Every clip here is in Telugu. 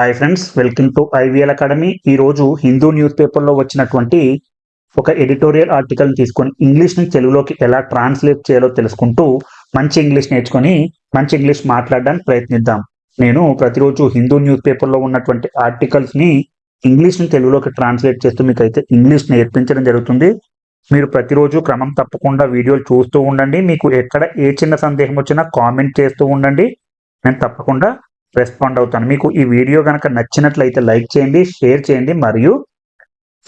Hi friends welcome to IVL academy ఈ రోజు హిందూ న్యూస్ పేపర్లో వచ్చినటువంటి ఒక ఎడిటోరియల్ ఆర్టికల్ తీసుకొని ఇంగ్లీష్ని తెలుగులోకి ఎలా ట్రాన్స్లేట్ చేయాలో తెలుసుకుంటూ మంచి ఇంగ్లీష్ నేర్చుకొని మంచి ఇంగ్లీష్ మాట్లాడడానికి ప్రయత్నిద్దాం. నేను ప్రతిరోజు హిందూ న్యూస్ పేపర్లో ఉన్నటువంటి ఆర్టికల్స్ని ఇంగ్లీష్ని తెలుగులోకి ట్రాన్స్లేట్ చేస్తూ మీకు అయితే ఇంగ్లీష్ నేర్పించడం జరుగుతుంది. మీరు ప్రతిరోజు క్రమం తప్పకుండా వీడియోలు చూస్తూ ఉండండి. మీకు ఎక్కడ ఏ చిన్న సందేహం వచ్చినా కామెంట్ చేస్తూ ఉండండి. నేను తప్పకుండా రెస్పాండ్ అవుతాను. మీకు ఈ వీడియో కనుక నచ్చినట్లయితే లైక్ చేయండి షేర్ చేయండి మరియు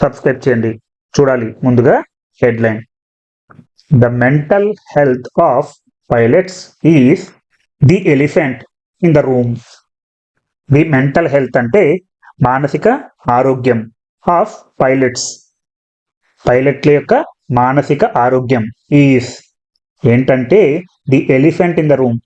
సబ్స్క్రైబ్ చేయండి. చూడాలి ముందుగా headline. The mental health of pilots is the elephant in the room. The mental health అంటే మానసిక ఆరోగ్యం ఆఫ్ పైలట్స్. పైలట్ల యొక్క మానసిక ఆరోగ్యం ఈస్. ఏంటంటే the elephant in the room.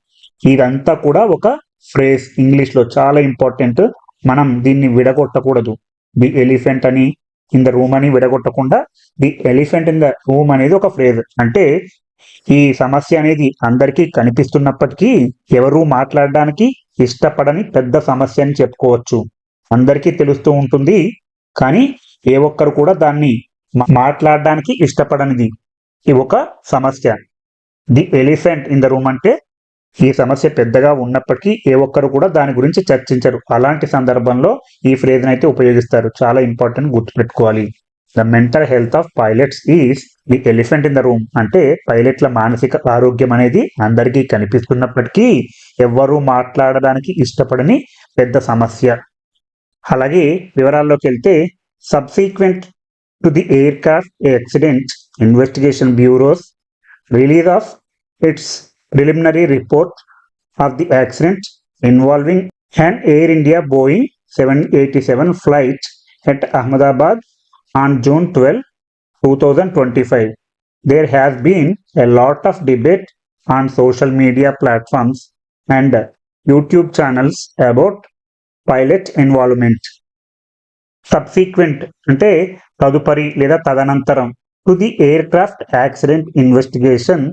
ఇదంతా కూడా ఒక ఫ్రేజ్ ఇంగ్లీష్లో చాలా ఇంపార్టెంట్. మనం దీన్ని విడగొట్టకూడదు. ది ఎలిఫెంట్ అని ఇన్ ద రూమ్ అని విడగొట్టకుండా the elephant in the room అనేది ఒక ఫ్రేజ్. అంటే ఈ సమస్య అనేది అందరికీ కనిపిస్తున్నప్పటికీ ఎవరు మాట్లాడడానికి ఇష్టపడని పెద్ద సమస్య అని చెప్పుకోవచ్చు. అందరికీ తెలుస్తూ ఉంటుంది. కానీ ఏ ఒక్కరు కూడా దాన్ని మాట్లాడడానికి ఇష్టపడనిది. ఇది ఒక సమస్య. The elephant in the room అంటే ఈ సమస్య పెద్దగా ఉన్నప్పటికీ ఏ ఒక్కరు కూడా దాని గురించి చర్చించరు. అలాంటి సందర్భంలో ఈ ఫ్రేజ్ని అయితే ఉపయోగిస్తారు. చాలా ఇంపార్టెంట్ గుర్తుపెట్టుకోవాలి. The mental health of pilots is the elephant in the room అంటే పైలట్ల మానసిక ఆరోగ్యం అనేది అందరికీ కనిపిస్తున్నప్పటికీ ఎవ్వరూ మాట్లాడడానికి ఇష్టపడని పెద్ద సమస్య. అలాగే వివరాల్లోకి వెళ్తే subsequent to the aircraft accident investigation bureau's release of its preliminary report of the accident involving an Air India Boeing 787 flight at Ahmedabad on June 12, 2025. There has been a lot of debate on social media platforms and YouTube channels about pilot involvement. Subsequent అంటే తదుపరి లేదా తదనంతరం to the aircraft accident investigation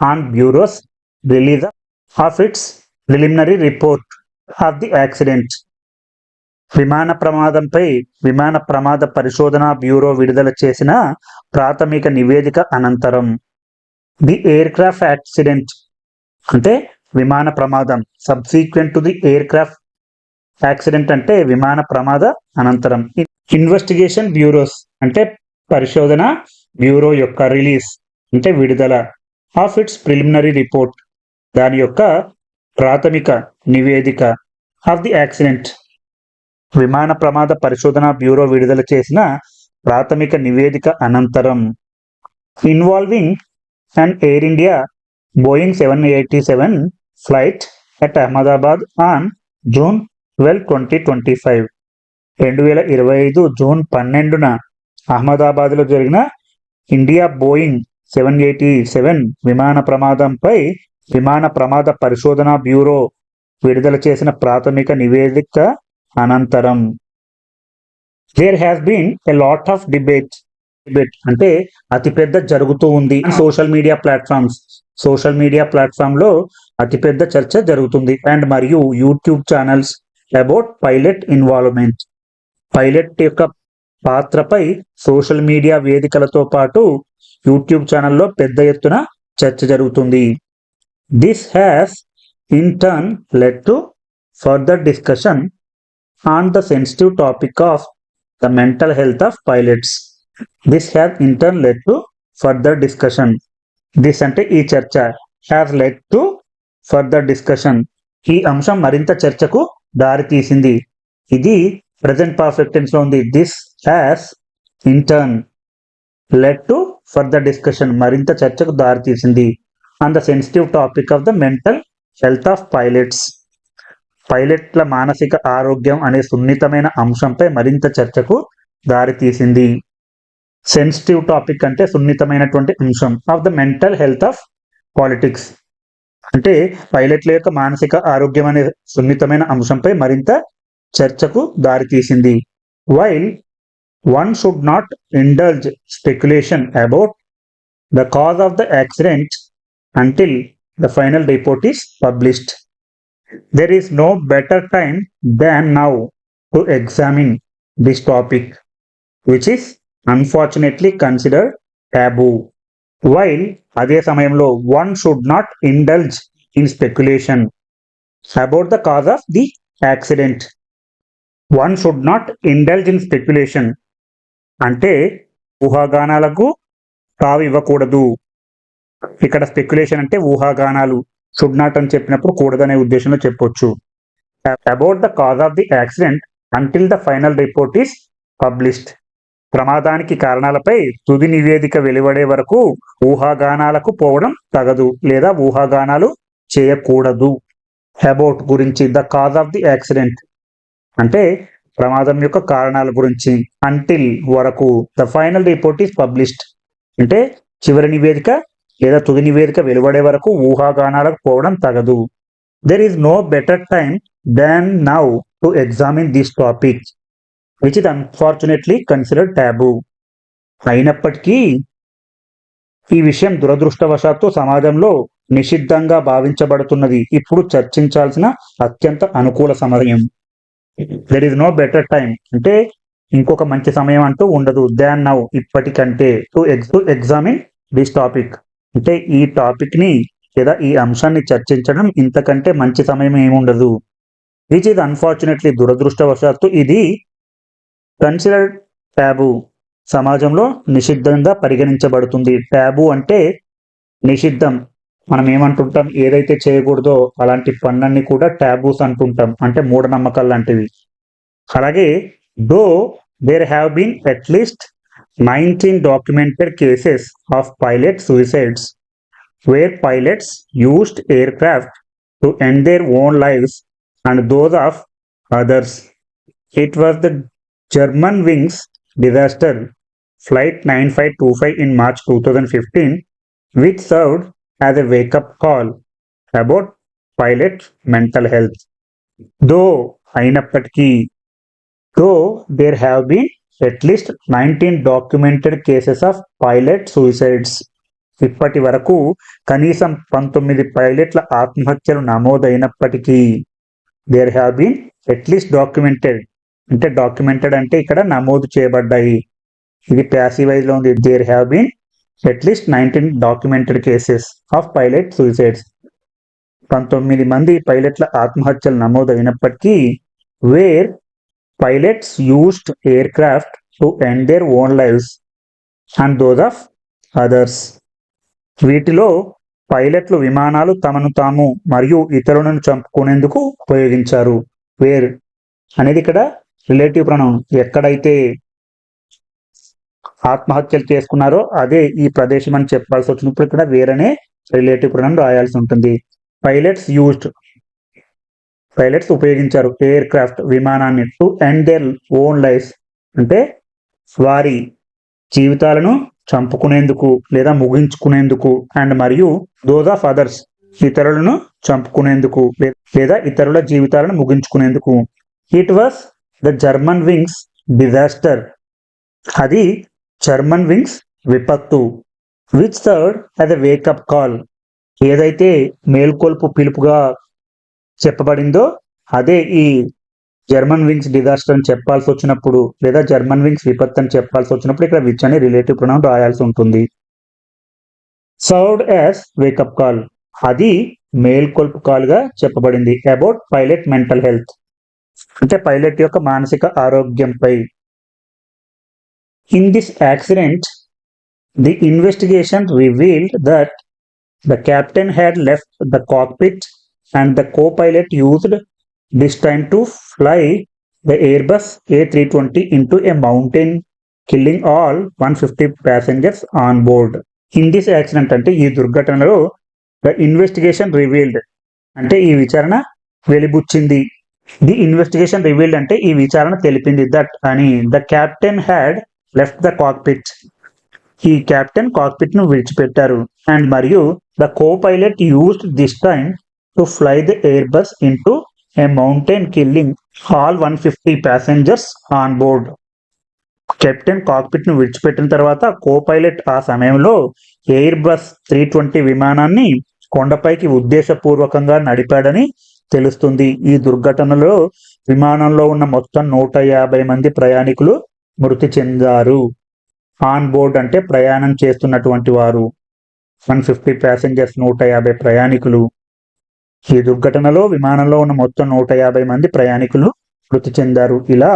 on bureau's release of its preliminary report of the accident విమాన ప్రమాదంపై విమాన ప్రమాద పరిశోధన బ్యూరో విడుదల చేసిన ప్రాథమిక నివేదిక అనంతరం ది ఎయిర్ క్రాఫ్ట్ యాక్సిడెంట్ అంటే విమాన ప్రమాదం subsequent to the aircraft accident అంటే విమాన ప్రమాద అనంతరం. ఇన్వెస్టిగేషన్ బ్యూరోస్ అంటే పరిశోధన బ్యూరో యొక్క రిలీజ్ అంటే విడుదల. ఆఫ్ ఇట్స్ ప్రిలిమినరీ రిపోర్ట్ దాని యొక్క ప్రాథమిక నివేదిక ఆఫ్ ది యాక్సిడెంట్. విమాన ప్రమాద పరిశోధన బ్యూరో విడుదల చేసిన ప్రాథమిక నివేదిక అనంతరం involving and Air India Boeing seven eighty seven flight at Ahmedabad on June twelve twenty twenty five రెండు వేల ఇరవై ఐదు జూన్ పన్నెండున అహ్మదాబాద్లో జరిగిన India Boeing seven eighty seven విమాన ప్రమాదంపై విమాన ప్రమాద పరిశోధన బ్యూరో విడుదల చేసిన ప్రాథమిక నివేదిక అనంతరం. There has been a lot of debate debate అంటే అతిపెద్ద జరుగుతూ ఉంది. Social media platforms social media ప్లాట్ఫామ్లో అతిపెద్ద చర్చ జరుగుతుంది. అండ్ మరియు YouTube channels about pilot involvement pilot యొక్క పాత్రపై సోషల్ మీడియా వేదికలతో పాటు యూట్యూబ్ ఛానల్లో పెద్ద ఎత్తున చర్చ జరుగుతుంది. This has in turn led to further discussion on the sensitive topic of the mental health of pilots this has in turn led to further discussion this అంటే ఈ చర్చ has led to further discussion ఈ అంశం మరింత చర్చకు దారి తీసింది ఇది ప్రజెంట్ పర్ఫెక్ట్లో ఉంది. This has in turn led to further discussion మరింత చర్చకు దారితీసింది. On the sensitive topic of the mental health of pilots పైలట్ల మానసిక ఆరోగ్యం అనే సున్నితమైన అంశంపై మరింత చర్చకు దారితీసింది. సెన్సిటివ్ టాపిక్ అంటే సున్నితమైనటువంటి అంశం of the mental health of politics అంటే పైలట్ల యొక్క మానసిక ఆరోగ్యం అనే సున్నితమైన అంశంపై మరింత చర్చకు దారితీసింది. While one should not indulge speculation about the cause of the accident until the final report is published. There is no better time than now to examine this topic which is unfortunately considered taboo while అదే సమయంలో one should not indulge in speculation about the cause of the accident one should not indulge in speculation అంటే ఊహాగానాలకు తావు ఇవ్వకూడదు ఇక్కడ స్పెక్యులేషన్ అంటే ఊహాగానాలు షుడ్ నాట్ అని చెప్పినప్పుడు కూడదనే ఉద్దేశంలో చెప్పొచ్చు. About the cause of the accident until the final report is published ప్రమాదానికి కారణాలపై తుది నివేదిక వెలువడే వరకు ఊహాగానాలకు పోవడం తగదు లేదా ఊహాగానాలు చేయకూడదు. అబౌట్ గురించి the cause of the accident అంటే ప్రమాదం యొక్క కారణాల గురించి అంటిల్ వరకు the final report is published అంటే చివరి నివేదిక లేదా తుది నివేదిక వెలువడే వరకు ఊహాగానాలకు పోవడం తగదు. There is no better time than now to examine this topic which is unfortunately considered taboo అయినప్పటికీ ఈ విషయం దురదృష్టవశాత్తు సమాజంలో నిషిద్ధంగా భావించబడుతున్నది. ఇప్పుడు చర్చించాల్సిన అత్యంత అనుకూల సమయం. There is no better time అంటే ఇంకొక మంచి సమయం అంటూ ఉండదు. Than now ఇప్పటికంటే to to examine this topic అంటే ఈ టాపిక్ని లేదా ఈ అంశాన్ని చర్చించడం ఇంతకంటే మంచి సమయం ఏముండదు విచ్ ఇస్ అన్ఫార్చునేట్లీ దురదృష్టవశాత్తు ఇది కన్సిడర్డ్ ట్యాబు సమాజంలో నిషిద్ధంగా పరిగణించబడుతుంది. ట్యాబు అంటే నిషిద్ధం. మనం ఏమంటుంటాం? ఏదైతే చేయకూడదో అలాంటి పనులన్నీ కూడా ట్యాబూస్ అంటుంటాం. అంటే మూఢనమ్మకాలు లాంటివి. అలాగే though there have been at least Nineteen documented cases of pilot suicides where pilots used aircraft to end their own lives and those of others it was the Germanwings disaster flight nine five two five in March two thousand fifteen which served as a wake up call about pilot mental health. Though అయినప్పటికీ దో there have at least nineteen documented cases of pilot suicides ఇప్పటి వరకు కనీసం పంతొమ్మిది పైలట్ల ఆత్మహత్యలు నమోదైనప్పటికీ there have been at least documented అంటే డాక్యుమెంటెడ్ అంటే ఇక్కడ నమోదు చేయబడ్డాయి. ఇది ప్యాసివైజ్లో ఉంది. There have been at least nineteen documented cases of pilot suicides పంతొమ్మిది మంది పైలట్ల ఆత్మహత్యలు నమోదైనప్పటికీ where pilots used aircraft to end their own lives and those of others వీటిలో పైలట్లు విమానాలు తమను తాము మరియు ఇతరులను చంపుకునేందుకు ఉపయోగించారు. వేర్ అనేది ఇక్కడ రిలేటివ్ ప్రణం. ఎక్కడైతే ఆత్మహత్యలు చేసుకున్నారో అదే ఈ ప్రదేశం అని చెప్పాల్సి వచ్చినప్పుడు ఇక్కడ వేరనే రిలేటివ్ ప్రణం రాయాల్సి ఉంటుంది. పైలట్స్ యూజ్డ్ పైలట్స్ ఉపయోగించారు. ఎయిర్ క్రాఫ్ట్ విమానాన్ని to end their own life అంటే వారి జీవితాలను చంపుకునేందుకు లేదా ముగించుకునేందుకు అండ్ మరియు దోస్ ఆఫ్ అదర్స్ ఇతరులను చంపుకునేందుకు లేదా ఇతరుల జీవితాలను ముగించుకునేందుకు. It was the Germanwings disaster అది జర్మన్ వింగ్స్ విపత్తు. Which served as a wake up call ఏదైతే మేల్కొల్పు పిలుపుగా చెప్పబడిందో అదే ఈ జర్మన్ వింగ్స్ డిజాస్టర్ అని చెప్పాల్సి వచ్చినప్పుడు లేదా జర్మన్ వింగ్స్ విపత్తు అని చెప్పాల్సి వచ్చినప్పుడు ఇక్కడ విచ్ అనే రిలేటివ్ ప్రొనౌన్ రాయాల్సి ఉంటుంది. Served as wake up call. అది మేల్కొల్పు కాల్గా చెప్పబడింది. About pilot mental health. అంటే పైలట్ యొక్క మానసిక ఆరోగ్యంపై. In this accident the investigation revealed that the captain had left the cockpit and the co-pilot used this time to fly the Airbus A320 into a mountain, killing all 150 passengers on board. In this accident అంటే ఈ దుర్ఘటనలో ద ఇన్వెస్టిగేషన్ రివీల్డ్ అంటే ఈ విచారణ వెలిబుచ్చింది. ది ఇన్వెస్టిగేషన్ రివీల్డ్ అంటే ఈ విచారణ తెలిపింది దట్ అని the captain had left the cockpit ఈ కెప్టెన్ కాక్పిట్ను విడిచిపెట్టారు. అండ్ మరియు the co pilot used this time to fly the Airbus into a mountain killing all one fifty passengers on board captain కాక్పిట్ను విడిచిపెట్టిన తర్వాత కో పైలట్ ఆ సమయంలో ఎయిర్ బస్ త్రీ ట్వంటీ విమానాన్ని కొండపైకి ఉద్దేశపూర్వకంగా నడిపాడని తెలుస్తుంది. ఈ దుర్ఘటనలో విమానంలో ఉన్న మొత్తం నూట యాభై మంది ప్రయాణికులు మృతి చెందారు. ఆన్ బోర్డ్ అంటే ప్రయాణం చేస్తున్నటువంటి వారు. వన్ ఫిఫ్టీ ప్యాసింజర్స్ నూట యాభై ప్రయాణికులు. ఈ దుర్ఘటనలో విమానంలో ఉన్న మొత్తం నూట యాభై మంది ప్రయాణికులు మృతి చెందారు. ఇలా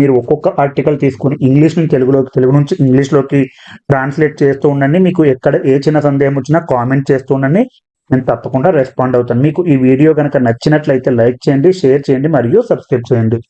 మీరు ఒక్కొక్క ఆర్టికల్ తీసుకుని ఇంగ్లీష్ నుంచి తెలుగులోకి తెలుగు నుంచి ఇంగ్లీష్లోకి ట్రాన్స్లేట్ చేస్తూ ఉండండి. మీకు ఎక్కడ ఏ చిన్న సందేహం వచ్చినా కామెంట్ చేస్తూ ఉండండి. నేను తప్పకుండా రెస్పాండ్ అవుతాను. మీకు ఈ వీడియో కనుక నచ్చినట్లయితే లైక్ చేయండి షేర్ చేయండి మరియు సబ్స్క్రైబ్ చేయండి.